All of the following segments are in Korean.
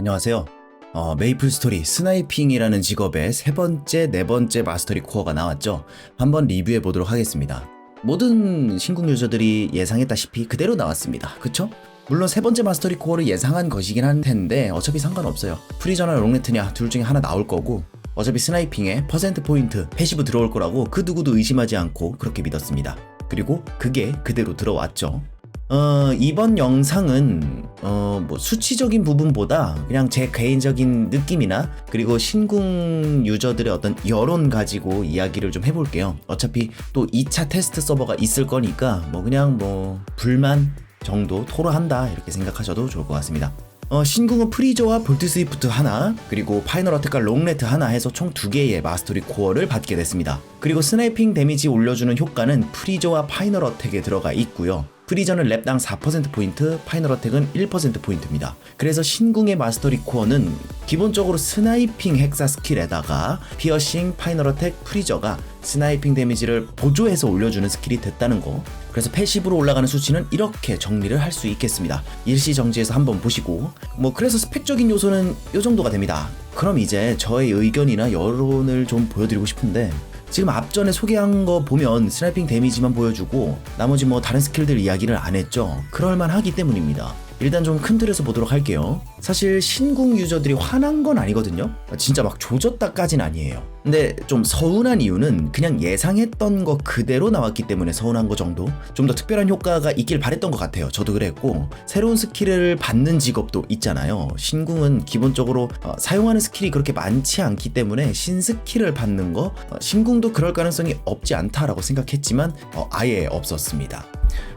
안녕하세요. 어, 메이플 스토리 스나이핑이라는 직업의 세 번째, 네 번째 마스터리 코어가 나왔죠. 한번 리뷰해 보도록 하겠습니다. 모든 신궁 유저들이 예상했다시피 그대로 나왔습니다. 그쵸? 물론 세 번째 마스터리 코어를 예상한 것이긴 한 텐데 어차피 상관없어요. 프리저나 롱네트냐 둘 중에 하나 나올 거고 어차피 스나이핑에 퍼센트 포인트, 패시브 들어올 거라고 그 누구도 의심하지 않고 그렇게 믿었습니다. 그리고 그게 그대로 들어왔죠. 어, 이번 영상은 어, 뭐 수치적인 부분보다 그냥 제 개인적인 느낌이나 그리고 신궁 유저들의 어떤 여론 가지고 이야기를 좀 해볼게요. 어차피 또 2차 테스트 서버가 있을 거니까 뭐 그냥 뭐 불만 정도 토로한다 이렇게 생각하셔도 좋을 것 같습니다. 어, 신궁은 프리저와 볼트 스위프트 하나, 그리고 파이널 어택과 롱레트 하나 해서 총 두 개의 마스터리 코어를 받게 됐습니다. 그리고 스나이핑 데미지 올려주는 효과는 프리저와 파이널 어택에 들어가 있고요. 프리저는 랩당 4%포인트, 파이널 어택은 1%포인트입니다. 그래서 신궁의 마스터리 코어는 기본적으로 스나이핑 헥사 스킬에다가 피어싱, 파이널 어택, 프리저가 스나이핑 데미지를 보조해서 올려주는 스킬이 됐다는 거. 그래서 패시브로 올라가는 수치는 이렇게 정리를 할 수 있겠습니다. 일시 정지해서 한번 보시고 뭐 그래서 스펙적인 요소는 이 정도가 됩니다. 그럼 이제 저의 의견이나 여론을 좀 보여드리고 싶은데 지금 앞전에 소개한 거 보면 스나이핑 데미지만 보여주고 나머지 뭐 다른 스킬들 이야기를 안 했죠. 그럴만 하기 때문입니다. 일단 좀 큰 틀에서 보도록 할게요. 사실 신궁 유저들이 화난 건 아니거든요. 진짜 막 조졌다까진 아니에요. 근데 좀 서운한 이유는 그냥 예상했던 거 그대로 나왔기 때문에 서운한 거 정도? 좀 더 특별한 효과가 있길 바랬던 것 같아요. 저도 그랬고 새로운 스킬을 받는 직업도 있잖아요. 신궁은 기본적으로 어, 사용하는 스킬이 그렇게 많지 않기 때문에 신스킬을 받는 거 어, 신궁도 그럴 가능성이 없지 않다라고 생각했지만 어, 아예 없었습니다.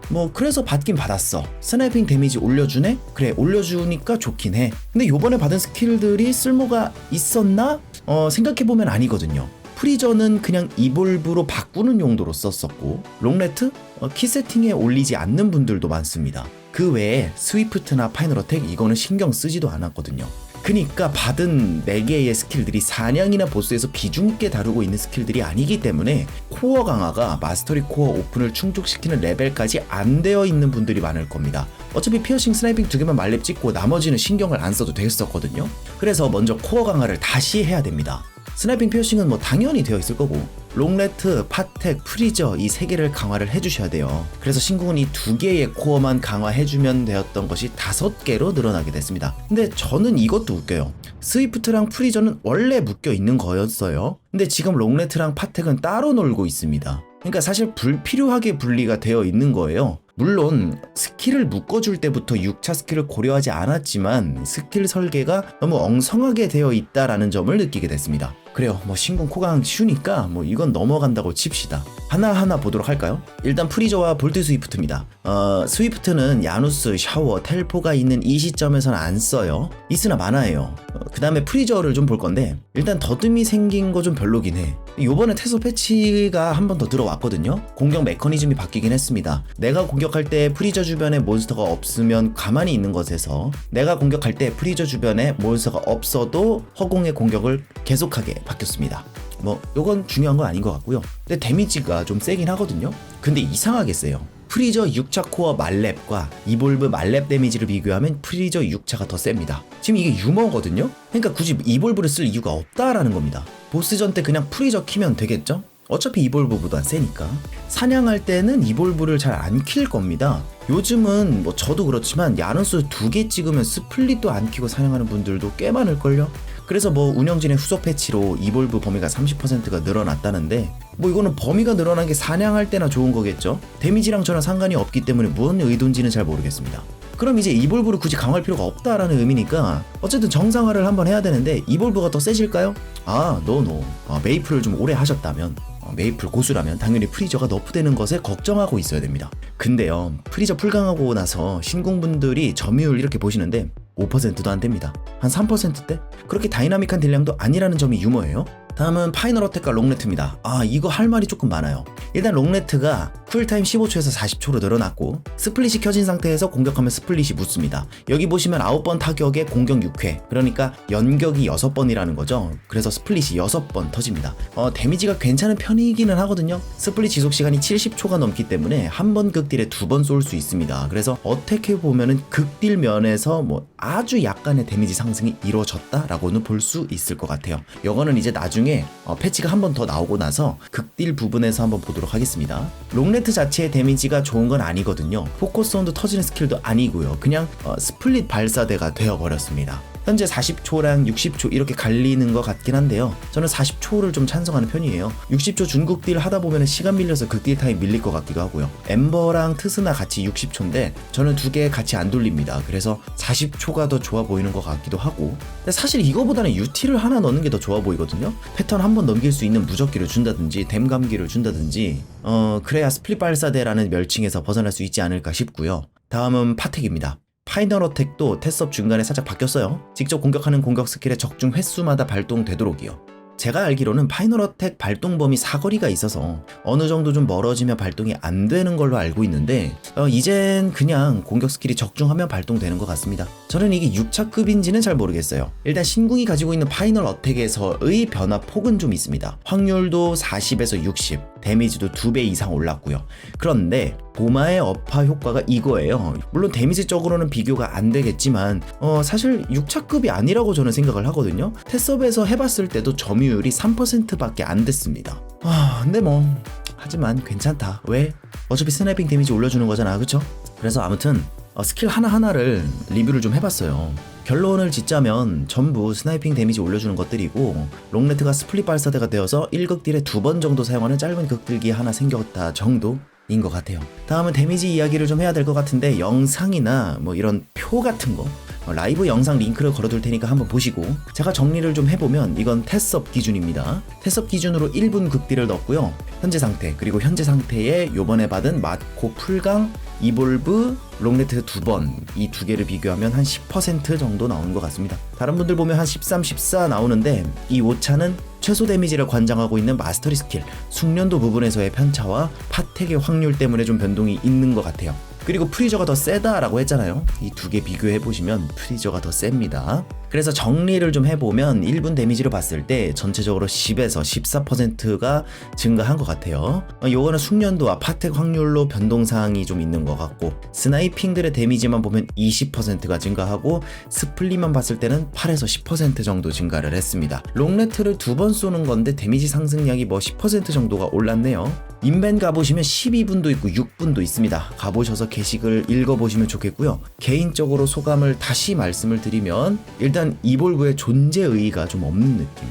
뭐 그래서 받긴 받았어 스나이핑 데미지 올려주네? 그래 올려주니까 좋긴 해 근데 요번에 받은 스킬들이 쓸모가 있었나? 어 생각해보면 아니거든요 프리저는 그냥 이볼브로 바꾸는 용도로 썼었고 롱레트? 어, 키 세팅에 올리지 않는 분들도 많습니다 그 외에 스위프트나 파이널 어택 이거는 신경 쓰지도 않았거든요 그니까 받은 4개의 스킬들이 사냥이나 보스에서 비중 있게 다루고 있는 스킬들이 아니기 때문에 코어 강화가 마스터리 코어 오픈을 충족시키는 레벨까지 안 되어 있는 분들이 많을 겁니다. 어차피 피어싱 스나이핑 두 개만 말렙 찍고 나머지는 신경을 안 써도 됐었거든요. 그래서 먼저 코어 강화를 다시 해야 됩니다. 스나이핑 피어싱은 뭐 당연히 되어 있을 거고 롱레트, 파텍, 프리저 이 세 개를 강화를 해주셔야 돼요. 그래서 신궁은 이 두 개의 코어만 강화해주면 되었던 것이 다섯 개로 늘어나게 됐습니다. 근데 저는 이것도 웃겨요. 스위프트랑 프리저는 원래 묶여 있는 거였어요. 근데 지금 롱레트랑 파텍은 따로 놀고 있습니다. 그러니까 사실 불필요하게 분리가 되어 있는 거예요. 물론 스킬을 묶어줄 때부터 6차 스킬을 고려하지 않았지만 스킬 설계가 너무 엉성하게 되어 있다라는 점을 느끼게 됐습니다. 그래요. 뭐 신궁 코강 쉬우니까 뭐 이건 넘어간다고 칩시다. 하나하나 보도록 할까요? 일단 프리저와 볼트 스위프트입니다. 어, 스위프트는 야누스, 샤워, 텔포가 있는 이 시점에서는 안 써요. 있으나 많아요. 어, 그 다음에 프리저를 좀 볼 건데 일단 더듬이 생긴 거 좀 별로긴 해. 요번에 테소 패치가 한 번 더 들어왔거든요. 공격 메커니즘이 바뀌긴 했습니다. 내가 공격할 때 프리저 주변에 몬스터가 없으면 가만히 있는 것에서 내가 공격할 때 프리저 주변에 몬스터가 없어도 허공의 공격을 계속하게 바뀌었습니다. 뭐 요건 중요한 건 아닌 것 같고요. 근데 데미지가 좀 세긴 하거든요. 근데 이상하게 세요. 프리저 6차 코어 말렙과 이볼브 말렙 데미지를 비교하면 프리저 6차가 더 셉니다. 지금 이게 유머거든요? 그러니까 굳이 이볼브를 쓸 이유가 없다라는 겁니다. 보스전 때 그냥 프리저 키면 되겠죠? 어차피 이볼브보다 세니까. 사냥할 때는 이볼브를 잘 안 킬 겁니다. 요즘은 뭐 저도 그렇지만 야는수 두개 찍으면 스플릿도 안 키고 사냥하는 분들도 꽤 많을걸요? 그래서 뭐 운영진의 후속 패치로 이볼브 범위가 30%가 늘어났다는데 뭐 이거는 범위가 늘어난 게 사냥할 때나 좋은 거겠죠? 데미지랑 전혀 상관이 없기 때문에 무슨 의도인지는 잘 모르겠습니다. 그럼 이제 이볼브를 굳이 강화할 필요가 없다라는 의미니까 어쨌든 정상화를 한번 해야 되는데 이볼브가 더 세질까요? 아, 노노. 아, 메이플을 좀 오래 하셨다면 어, 메이플 고수라면 당연히 프리저가 너프되는 것에 걱정하고 있어야 됩니다. 근데요, 프리저 풀강하고 나서 신궁분들이 점유율 이렇게 보시는데 5%도 안 됩니다. 한 3%대? 그렇게 다이나믹한 딜량도 아니라는 점이 유머예요. 다음은 파이널 어택과 롱레트입니다. 아 이거 할 말이 조금 많아요. 일단 롱레트가 쿨타임 15초에서 40초로 늘어났고 스플릿이 켜진 상태에서 공격하면 스플릿이 묻습니다. 여기 보시면 9번 타격에 공격 6회 그러니까 연격이 6번이라는 거죠. 그래서 스플릿이 6번 터집니다. 어, 데미지가 괜찮은 편이기는 하거든요. 스플릿 지속 시간이 70초가 넘기 때문에 한 번 극딜에 두 번 쏠 수 있습니다. 그래서 어떻게 보면은 극딜 면에서 뭐 아주 약간의 데미지 상승이 이루어졌다라고는 볼 수 있을 것 같아요. 이거는 이제 나중에 어, 패치가 한 번 더 나오고 나서 극딜 부분에서 한번 보도록 하겠습니다. 롱레 트 자체의 데미지가 좋은 건 아니거든요. 포커스 온도 터지는 스킬도 아니고요. 그냥 어, 스플릿 발사대가 되어버렸습니다. 현재 40초랑 60초 이렇게 갈리는 것 같긴 한데요. 저는 40초를 좀 찬성하는 편이에요. 60초 중국 딜 하다 보면 시간 밀려서 극딜 타임 밀릴 것 같기도 하고요. 엠버랑 트스나 같이 60초인데 저는 두 개 같이 안 돌립니다. 그래서 40초가 더 좋아 보이는 것 같기도 하고. 근데 사실 이거보다는 UT를 하나 넣는 게 더 좋아 보이거든요. 패턴 한 번 넘길 수 있는 무적기를 준다든지 댐 감기를 준다든지 어 그래야 스플릿 발사대라는 멸칭에서 벗어날 수 있지 않을까 싶고요. 다음은 파텍입니다. 파이널 어택도 테스업 중간에 살짝 바뀌었어요. 직접 공격하는 공격 스킬의 적중 횟수마다 발동되도록이요. 제가 알기로는 파이널 어택 발동 범위 사거리가 있어서 어느 정도 좀 멀어지면 발동이 안 되는 걸로 알고 있는데 어, 이젠 그냥 공격 스킬이 적중하면 발동되는 것 같습니다. 저는 이게 6차급인지는 잘 모르겠어요. 일단 신궁이 가지고 있는 파이널 어택에서의 변화 폭은 좀 있습니다. 확률도 40에서 60, 데미지도 2배 이상 올랐고요. 그런데 보마의 어파 효과가 이거예요. 물론 데미지적으로는 비교가 안 되겠지만 어, 사실 6차급이 아니라고 저는 생각을 하거든요. 테스업에서 해봤을 때도 점유율이 3%밖에 안 됐습니다. 아 근데 뭐 하지만 괜찮다. 왜? 어차피 스나이핑 데미지 올려주는 거잖아, 그쵸? 그래서 아무튼 어, 스킬 하나하나를 리뷰를 좀 해봤어요. 결론을 짓자면 전부 스나이핑 데미지 올려주는 것들이고 롱레트가 스플릿 발사대가 되어서 1극 딜에 두 번 정도 사용하는 짧은 극딜기 하나 생겼다 정도 인것 같아요. 다음은 데미지 이야기를 좀 해야 될 것 같은데 영상이나 뭐 이런 표 같은 거 어, 라이브 영상 링크를 걸어둘 테니까 한번 보시고 제가 정리를 좀 해보면 이건 테스업 기준입니다. 테스업 기준으로 1분 극딜을 넣었고요. 현재 상태 그리고 현재 상태에 요번에 받은 마코 풀강 이볼브 롱레트 두 번 이 두 개를 비교하면 한 10% 정도 나오는 것 같습니다. 다른 분들 보면 한 13, 14 나오는데 이 오차는 최소 데미지를 관장하고 있는 마스터리 스킬 숙련도 부분에서의 편차와 파텍의 확률 때문에 좀 변동이 있는 것 같아요. 그리고 프리저가 더 세다라고 했잖아요. 이 두 개 비교해 보시면 프리저가 더 셉니다. 그래서 정리를 좀 해보면 1분 데미지를 봤을 때 전체적으로 10에서 14%가 증가한 것 같아요. 어, 요거는 숙련도와 파텍 확률로 변동사항이 좀 있는 것 같고 스나이핑들의 데미지만 보면 20%가 증가하고 스플릿만 봤을 때는 8에서 10% 정도 증가를 했습니다. 롱레트를 두 번 쏘는 건데 데미지 상승량이 뭐 10% 정도가 올랐네요. 인벤 가보시면 12분도 있고 6분도 있습니다. 가보셔서 게시글 읽어보시면 좋겠고요. 개인적으로 소감을 다시 말씀을 드리면 일단 이볼브의 존재 의의가 좀 없는 느낌.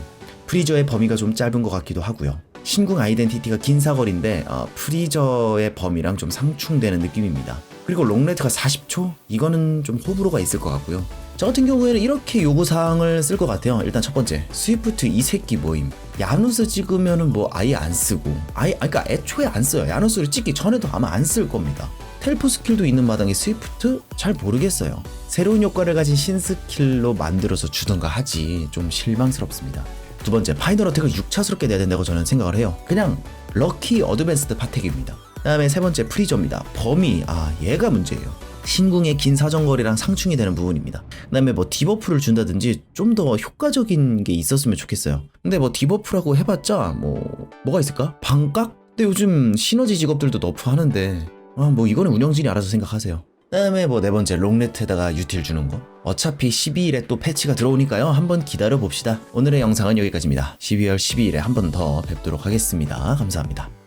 프리저의 범위가 좀 짧은 것 같기도 하고요. 신궁 아이덴티티가 긴 사거리인데 어, 프리저의 범위랑 좀 상충되는 느낌입니다. 그리고 롱레트가 40초? 이거는 좀 호불호가 있을 것 같고요. 저 같은 경우에는 이렇게 요구사항을 쓸 것 같아요. 일단 첫 번째, 스위프트 이 새끼 모임. 야누스 찍으면은 뭐 아예 안 쓰고, 아예, 아, 그러니까 애초에 안 써요. 야누스를 찍기 전에도 아마 안 쓸 겁니다. 텔포 스킬도 있는 마당에 스위프트? 잘 모르겠어요. 새로운 효과를 가진 신스킬로 만들어서 주던가 하지 좀 실망스럽습니다. 두 번째, 파이널 어택을 6차스럽게 내야 된다고 저는 생각을 해요. 그냥 럭키 어드밴스드 파텍입니다. 다음에 세 번째 프리저입니다. 범위, 아 얘가 문제예요. 신궁의 긴 사정거리랑 상충이 되는 부분입니다. 그 다음에 뭐 디버프를 준다든지 좀 더 효과적인 게 있었으면 좋겠어요. 근데 뭐 디버프라고 해봤자 뭐 뭐가 있을까? 반각? 근데 요즘 시너지 직업들도 너프 하는데 아 뭐 이거는 운영진이 알아서 생각하세요. 그 다음에 뭐 네 번째 롱레트에다가 유틸 주는 거. 어차피 12일에 또 패치가 들어오니까요. 한번 기다려 봅시다. 오늘의 영상은 여기까지입니다. 12월 12일에 한 번 더 뵙도록 하겠습니다. 감사합니다.